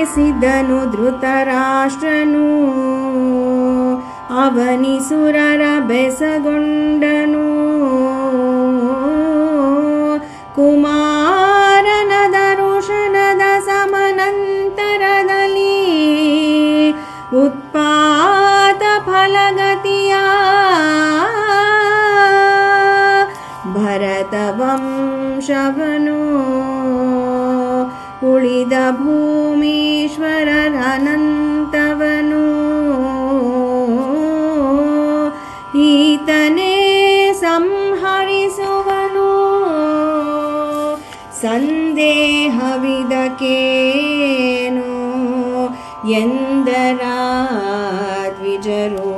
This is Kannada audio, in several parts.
ಕರೆಸಿದನು ಧೃತರಾಷ್ಟ್ರನು. ಅವನಿಸುರರ ಬೆಸಗೊಂಡನು. ಕುಮಾರನ ದರುಶನದ ಸಮನಂತರದಲ್ಲಿ ಉತ್ಪಾತ ಫಲಗತಿಯ ಭರತ ವಂಶವನು ಉಳಿದ ಭೂಮೀಶ್ವರನಂತವನು ಎಂದರ ದ್ವಿಜರು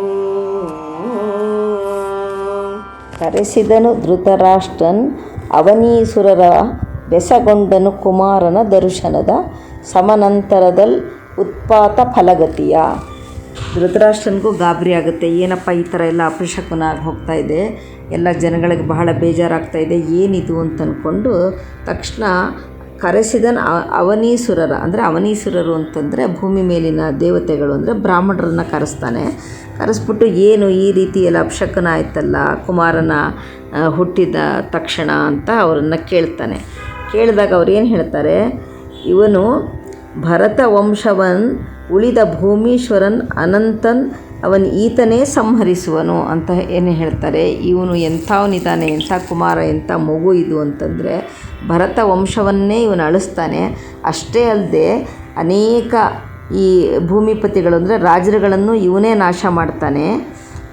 ಕರೆಸಿದನು ಧೃತರಾಷ್ಟ್ರನ್, ಅವನೀಸುರರ ಬೆಸಗೊಂಡನು ಕುಮಾರನ ದರ್ಶನದ ಸಮನಂತರದಲ್ಲಿ ಉತ್ಪಾತ ಫಲಗತಿಯ. ಧೃತರಾಷ್ಟ್ರನಿಗೂ ಗಾಬರಿ ಆಗುತ್ತೆ. ಏನಪ್ಪ ಈ ಥರ ಎಲ್ಲ ಅಪಶಕುನ ಆಗಿ ಹೋಗ್ತಾ ಇದೆ? ಎಲ್ಲ ಜನಗಳಿಗೆ ಬಹಳ ಬೇಜಾರಾಗ್ತಾ ಇದೆ. ಏನಿದು ಅಂತ ಅಂದ್ಕೊಂಡು ತಕ್ಷಣ ಕರೆಸಿದನ ಅವನೀಸುರರ, ಅಂದರೆ ಅವನೀಸುರರು ಅಂತಂದರೆ ಭೂಮಿ ಮೇಲಿನ ದೇವತೆಗಳು, ಅಂದರೆ ಬ್ರಾಹ್ಮಣರನ್ನ ಕರೆಸ್ತಾನೆ. ಕರೆಸ್ಬಿಟ್ಟು ಏನು ಈ ರೀತಿ ಎಲ್ಲ ಅಪಶಕನ ಆಯ್ತಲ್ಲ ಕುಮಾರನ ಹುಟ್ಟಿದ ತಕ್ಷಣ ಅಂತ ಅವರನ್ನು ಕೇಳ್ತಾನೆ. ಕೇಳಿದಾಗ ಅವ್ರು ಏನು ಹೇಳ್ತಾರೆ, ಇವನು ಭರತ ವಂಶವನ್ ಉಳಿದ ಭೂಮೀಶ್ವರನ್, ಅನಂತನ್ ಅವನ್ ಈತನೇ ಸಂಹರಿಸುವನು ಅಂತ ಏನು ಹೇಳ್ತಾರೆ, ಇವನು ಎಂಥವನಿದ್ದಾನೆ ಎಂಥ ಕುಮಾರ, ಎಂಥ ಮಗು ಇದು ಅಂತಂದರೆ ಭರತ ವಂಶವನ್ನೇ ಇವನು ಅಳಿಸ್ತಾನೆ. ಅಷ್ಟೇ ಅಲ್ಲದೆ ಅನೇಕ ಈ ಭೂಮಿಪತಿಗಳು ಅಂದರೆ ರಾಜರುಗಳನ್ನು ಇವನೇ ನಾಶ ಮಾಡ್ತಾನೆ.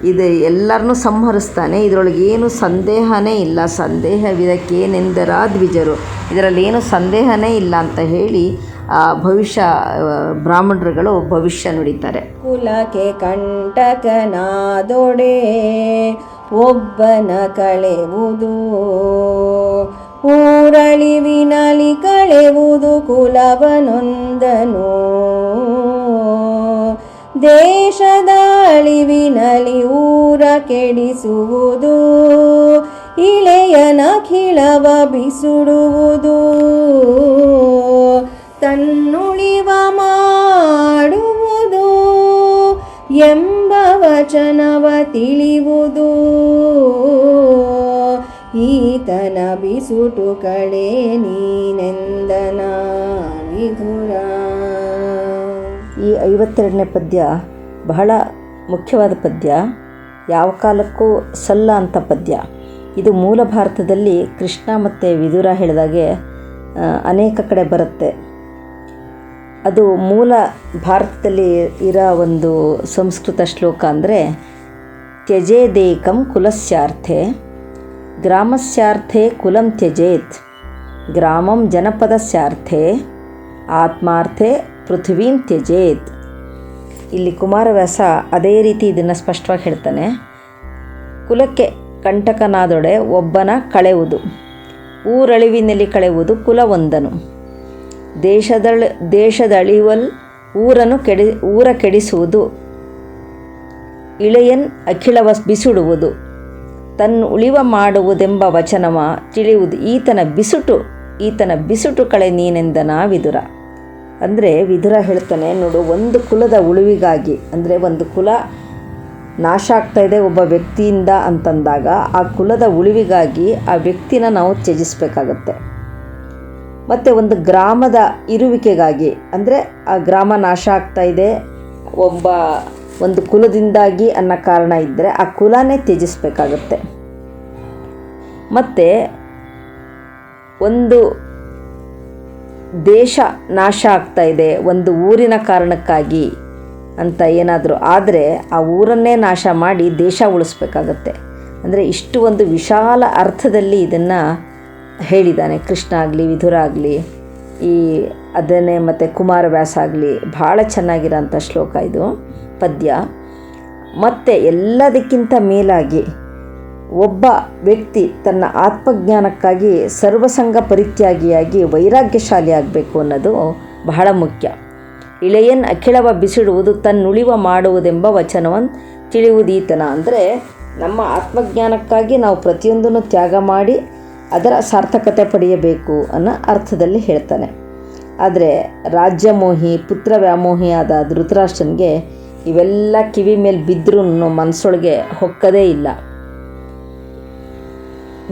ಇದು ಎಲ್ಲರನ್ನೂ ಸಂಹರಿಸ್ತಾನೆ. ಇದರೊಳಗೆ ಏನು ಸಂದೇಹನೇ ಇಲ್ಲ. ಸಂದೇಹವಿದಕ್ಕೇನೆಂದರ ದ್ವಿಜರು ಇದರಲ್ಲಿ ಏನು ಸಂದೇಹನೇ ಇಲ್ಲ ಅಂತ ಹೇಳಿ ಭವಿಷ್ಯ ಬ್ರಾಹ್ಮಣರುಗಳು ಭವಿಷ್ಯ ನುಡಿತಾರೆ. ಕುಲಕ್ಕೆ ಕಂಟಕನಾದೊಡೆ ಒಬ್ಬನ ಕಳೆವುದು. ಊರಳಿವಿನಲಿ ಕಳೆವುದು ಕುಲವನೊಂದನು. ದೇಶದ ಅಳಿವಿನಲಿ ಊರ ಕೆಡಿಸುವುದು. ಇಳೆಯನ ಕಿಳವ ಬಿಸುಡುವುದು. ತಿಳಿಯುವುದು ಈತನ ಬಿಸುಟು ಕಡೆ ನೀನೆಂದನ ವಿಧುರ. ಈ ಐವತ್ತೆರಡನೇ ಪದ್ಯ ಬಹಳ ಮುಖ್ಯವಾದ ಪದ್ಯ. ಯಾವ ಕಾಲಕ್ಕೂ ಸಲ್ಲ ಅಂತ ಪದ್ಯ. ಇದು ಮೂಲ ಭಾರತದಲ್ಲಿ ಕೃಷ್ಣ ಮತ್ತು ವಿದುರ ಹೇಳಿದಾಗೆ ಅನೇಕ ಕಡೆ ಬರುತ್ತೆ. ಅದು ಮೂಲ ಭಾರತದಲ್ಲಿ ಇರೋ ಒಂದು ಸಂಸ್ಕೃತ ಶ್ಲೋಕ ಅಂದರೆ ತ್ಯಜೇದೇಕಂ ಕುಲಸ್ಯಾರ್ಥೆ. ಗ್ರಾಮಸ್ಯಾರ್ಥೆ ಕುಲಂ ತ್ಯಜೇತ್. ಗ್ರಾಮಂ ಜನಪದಸ್ಯಾರ್ಥೆ. ಆತ್ಮಾರ್ಥೆ ಪೃಥ್ವೀಂ ತ್ಯಜೇತ್. ಇಲ್ಲಿ ಕುಮಾರವ್ಯಾಸ ಅದೇ ರೀತಿ ಇದನ್ನು ಸ್ಪಷ್ಟವಾಗಿ ಹೇಳ್ತಾನೆ. ಕುಲಕ್ಕೆ ಕಂಟಕನಾದೊಡೆ ಒಬ್ಬನ ಕಳೆಯುವುದು ಊರಳಿವಿನಲ್ಲಿ ಕಳೆಯುವುದು ಕುಲವೊಂದನು. ದೇಶದಳ ದೇಶದಳಿವಲ್ ಊರನ್ನು ಕೆಡಿ ಊರ ಕೆಡಿಸುವುದು ಇಳೆಯನ್ ಅಖಿಳವ ಬಿಸುಡುವುದು. ತನ್ನ ಉಳಿವ ಮಾಡುವುದೆಂಬ ವಚನವ ತಿಳಿಯುವುದು ಈತನ ಬಿಸುಟು ಈತನ ಬಿಸುಟು ಕಳೆ ನೀನೆಂದನ ವಿದುರ ಅಂದರೆ ವಿದುರ ಹೇಳ್ತಾನೆ, ನೋಡು, ಒಂದು ಕುಲದ ಉಳಿವಿಗಾಗಿ, ಅಂದರೆ ಒಂದು ಕುಲ ನಾಶ ಆಗ್ತಾ ಇದೆ ಒಬ್ಬ ವ್ಯಕ್ತಿಯಿಂದ ಅಂತಂದಾಗ, ಆ ಕುಲದ ಉಳಿವಿಗಾಗಿ ಆ ವ್ಯಕ್ತಿನ ನಾವು ತ್ಯಜಿಸಬೇಕಾಗತ್ತೆ. ಮತ್ತು ಒಂದು ಗ್ರಾಮದ ಇರುವಿಕೆಗಾಗಿ, ಅಂದರೆ ಆ ಗ್ರಾಮ ನಾಶ ಆಗ್ತಾ ಇದೆ, ಒಬ್ಬ ಒಂದು ಕುಲದಿಂದಾಗಿ ಅನ್ನೋ ಕಾರಣ ಇದ್ದರೆ ಆ ಕುಲನೇ ತ್ಯಜಿಸಬೇಕಾಗತ್ತೆ. ಮತ್ತು ಒಂದು ದೇಶ ನಾಶ ಆಗ್ತಾ ಇದೆ, ಒಂದು ಊರಿನ ಕಾರಣಕ್ಕಾಗಿ ಅಂತ ಏನಾದರೂ ಆದರೆ ಆ ಊರನ್ನೇ ನಾಶ ಮಾಡಿ ದೇಶ ಉಳಿಸ್ಬೇಕಾಗತ್ತೆ. ಅಂದರೆ ಇಷ್ಟು ಒಂದು ವಿಶಾಲ ಅರ್ಥದಲ್ಲಿ ಇದನ್ನು ಹೇಳಿದ್ದಾನೆ. ಕೃಷ್ಣ ಆಗಲಿ, ವಿಧುರ ಆಗಲಿ, ಈ ಅದನ್ನೇ ಮತ್ತು ಕುಮಾರವ್ಯಾಸ ಆಗಲಿ, ಭಾಳ ಚೆನ್ನಾಗಿರೋಂಥ ಶ್ಲೋಕ ಇದು. ಪದ್ಯ, ಮತ್ತು ಎಲ್ಲದಕ್ಕಿಂತ ಮೇಲಾಗಿ ಒಬ್ಬ ವ್ಯಕ್ತಿ ತನ್ನ ಆತ್ಮಜ್ಞಾನಕ್ಕಾಗಿ ಸರ್ವಸಂಗ ಪರಿತ್ಯಾಗಿಯಾಗಿ ವೈರಾಗ್ಯಶಾಲಿ ಆಗಬೇಕು ಅನ್ನೋದು ಬಹಳ ಮುಖ್ಯ. ಇಳೆಯನ್ ಅಖಿಳವ ಬಿಸಿಡುವುದು ತನ್ನುಳಿವ ಮಾಡುವುದೆಂಬ ವಚನವನ್ನು ತಿಳಿಯುವುದೀತನ ಅಂದರೆ ನಮ್ಮ ಆತ್ಮಜ್ಞಾನಕ್ಕಾಗಿ ನಾವು ಪ್ರತಿಯೊಂದನ್ನು ತ್ಯಾಗ ಮಾಡಿ ಅದರ ಸಾರ್ಥಕತೆ ಪಡೆಯಬೇಕು ಅನ್ನೋ ಅರ್ಥದಲ್ಲಿ ಹೇಳ್ತಾನೆ. ಆದರೆ ರಾಜ್ಯಮೋಹಿ ಪುತ್ರ ವ್ಯಾಮೋಹಿಯಾದ ಧೃತರಾಷ್ಟ್ರನಿಗೆ ಇವೆಲ್ಲ ಕಿವಿ ಮೇಲೆ ಬಿದ್ದರೂ ಮನಸ್ಸೊಳಗೆ ಹೊಕ್ಕದೇ ಇಲ್ಲ.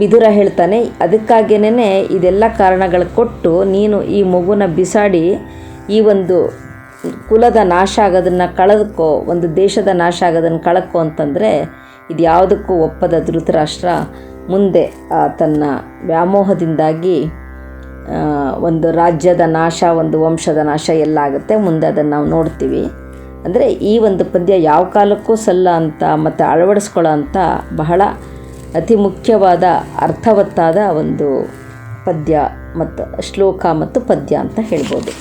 ಬಿದುರ ಹೇಳ್ತಾನೆ ಅದಕ್ಕಾಗೇನೆ ಇದೆಲ್ಲ ಕಾರಣಗಳು ಕೊಟ್ಟು ನೀನು ಈ ಮಗುನ ಬಿಸಾಡಿ, ಈ ಒಂದು ಕುಲದ ನಾಶ ಆಗೋದನ್ನು ಕಳೆದುಕೋ, ಒಂದು ದೇಶದ ನಾಶ ಆಗೋದನ್ನು ಕಳಕೋ ಅಂತಂದರೆ ಇದು ಯಾವುದಕ್ಕೂ ಒಪ್ಪದ ಧೃತರಾಷ್ಟ್ರ. ಮುಂದೆ ತನ್ನ ವ್ಯಾಮೋಹದಿಂದಾಗಿ ಒಂದು ರಾಜ್ಯದ ನಾಶ, ಒಂದು ವಂಶದ ನಾಶ ಎಲ್ಲ ಆಗುತ್ತೆ. ಮುಂದೆ ಅದನ್ನು ನಾವು ನೋಡ್ತೀವಿ. ಅಂದರೆ ಈ ಒಂದು ಪದ್ಯ ಯಾವ ಕಾಲಕ್ಕೂ ಸಲ್ಲ ಅಂತ ಮತ್ತು ಅಳವಡಿಸ್ಕೊಳ್ಳೋ ಅಂತ ಬಹಳ ಅತಿ ಮುಖ್ಯವಾದ ಅರ್ಥವತ್ತಾದ ಒಂದು ಪದ್ಯ ಮತ್ತು ಶ್ಲೋಕ ಮತ್ತು ಪದ್ಯ ಅಂತ ಹೇಳ್ಬೋದು.